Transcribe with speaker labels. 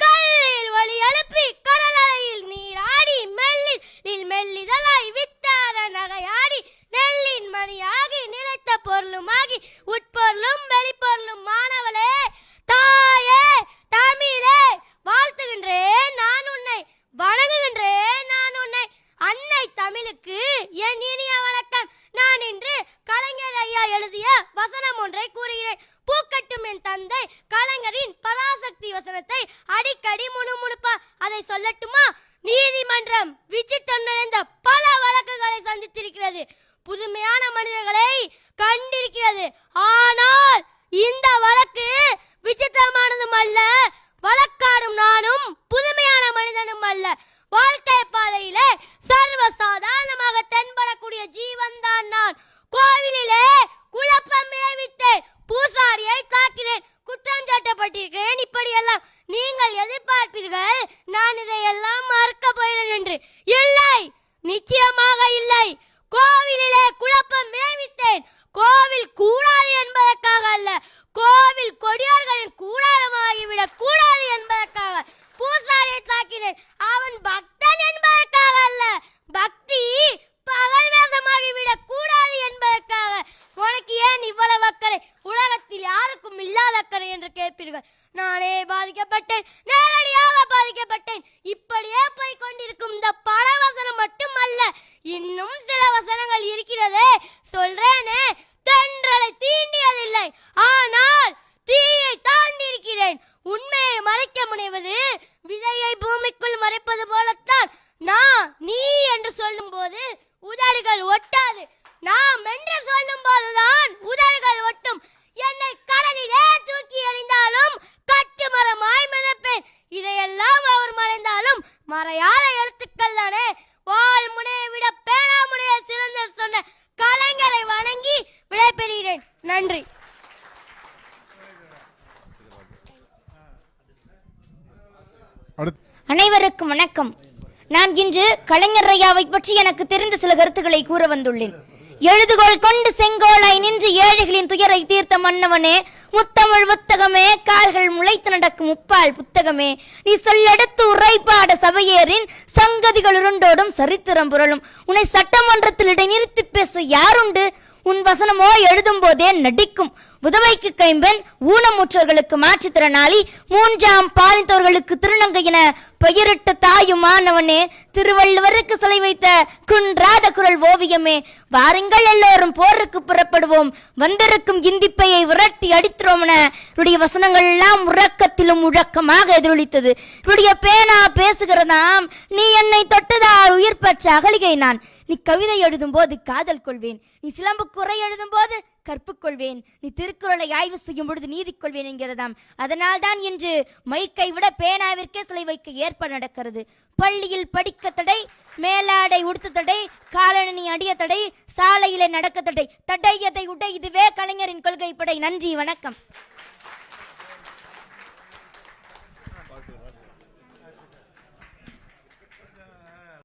Speaker 1: கல்லில் ஒலி எழுப்பி கடலலையில் நீராடி மெல்லில் நீல் மெல்லிதழாய் வித்தார நகையாடி நெல்லின் மணியாகி நிலைத்த பொருளுமாகி உட்பொருளும் வெளிப்பொருளும் மாணவளே தாயே தமிழே வாழ்த்துகின்றேன் நான் உன்னை வணங்குகின்றேன் நான் உன்னை. அன்னை தமிழுக்கு என் இனிய வணக்கம். நான் இன்று கலைஞர் ஐயா எழுதிய வசனம் ஒன்றை கூறுகிறேன். இருக்கட்டும் என் தந்தை கலைஞரின் பராசக்தி வசனத்தை அடிக்கடி முணுமுணுப்பா. அதை சொல்லட்டுமா? நீதிமன்றம் விசித்திரம் நிறைந்த பல வழக்குகளை சந்தித்திருக்கிறது. புதுமையான மனிதர்களை கண்டிருக்கிறது. ஆனால் இந்த வழக்கு விசித்திரமானதும் அல்ல வழக்காடும் நானும் புதுமையான மனிதனும் அல்ல வாழ்க்கை பாதையிலே சர்வ சாதாரணமாக தென்படக்கூடிய ஜீவன் தான் நான் கோவிலிலே குழப்பம் விளைவித்தேன் பூசாரியை தாக்கினேன் குற்றம் இப்படியெல்லாம் நீங்கள் எதிர்பார்ப்பீர்கள். நான் இதையெல்லாம் மறக்க போகிறேன் என்று. இல்லை நிச்சயமாக இல்லை. கோவிலிலே குழப்பம் மேவித்தேன் கோவில் கூடாது என்பதற்காக அல்ல. கோவில் கொடியார்களின் கூடாரமாகிவிடக் கூடாது என்பதற்காக பூசாரியை தாக்கினேன். அவன் பக்தன் என்பதற்காக அல்ல. பக்தி பகல் வேதமாகிவிடக் கூடாது என்பதற்காக. உனக்கு ஏன் இவ்வளவு அக்கறை? உலகத்தில் யாருக்கும் இல்லாத அக்கறை என்று கேட்பீர்கள். நானே பாதிக்கப்பட்டேன். நேரடியாக பாதிக்கப்பட்டேன். இப்படியே போய் கொண்டிருக்கும் இந்த பல வசனம் மட்டுமல்ல இன்னும் சில வசனங்கள் இருக்கிறதே. சொல்றேனே தென்றலை தீண்டியதில்லை. ஆனால் தீயை தாண்டி இருக்கிறேன் உண்மையை மறைக்க முனைவது விதையை பூமிக்குள் மறைப்பது போலத்தான். நான் நீ என்று சொல்லும்போது உதடுகள் ஒட்டாது. நாம் என்று சொல்லும் போதுதான் உதடுகள் நன்றி.
Speaker 2: அனைவருக்கும் வணக்கம். நான் இன்று கலைஞர் ஐயாவை பற்றி எனக்கு தெரிந்த சில கருத்துக்களை கூற வந்துள்ளேன். எழுதுகோள் கொண்டு செங்கோலாய் நின்று ஏழைகளின் துயரை தீர்த்த மன்னவனே முத்தமிழ் புத்தகமே கால்கள் முளைத்து நடக்கும் முப்பால் புத்தகமே நீ சொல்லெடுத்து உரைப்பாட சபையேறின் சங்கதிகள் உருண்டோடும் சரித்திரம் புரளும். உன்னை சட்டமன்றத்தில் இடைநிறுத்தி பேச யாருண்டு? உன் வசனமோ எழுதும் போதே நடிக்கும். உதவைக்கு கைம்பெண் ஊனமுற்றோர்களுக்கு மாற்றுத்திறனாளி மூன்றாம் பாலித்தோர்களுக்கு திருநங்கை என பெயரிட்ட தாயுமானவனே திருவள்ளுவருக்கு சிலை வைத்த குன்றாத குரல் ஓவியமே. வாருங்கள் எல்லோரும் போருக்கு புறப்படுவோம். வந்திருக்கும் இந்திப்பையை விரட்டி அடித்துறோம் என இவருடைய வசனங்கள் எல்லாம் உறக்கத்திலும் முழக்கமாக எதிரொலித்தது. இவருடைய பேனா பேசுகிறதாம். நீ என்னை தொட்டதால் உயிர் பெற்ற அகலிகை நான். நீ கவிதை எழுதும் போது காதல் கொள்வேன். நீ சிலம்பு குறை எழுதும் போது கற்புக்கொள்வேன் நீ திருக்குறளை ஆய்வு செய்யும் பொழுது நீதி கொள்வேன் என்கிறதாம். அதனால் தான் இன்று மைக்கை விட பேனாவிற்கே சிலை வைக்க ஏற்பாடு நடக்கிறது. பள்ளியில் படிக்க தடை மேலாடை உடுத்த தடை காலணி அடிய தடை சாலையிலே நடக்க தடை. தடை எதை உடை? இதுவே கலைஞரின் கொள்கை படை நன்றி வணக்கம்.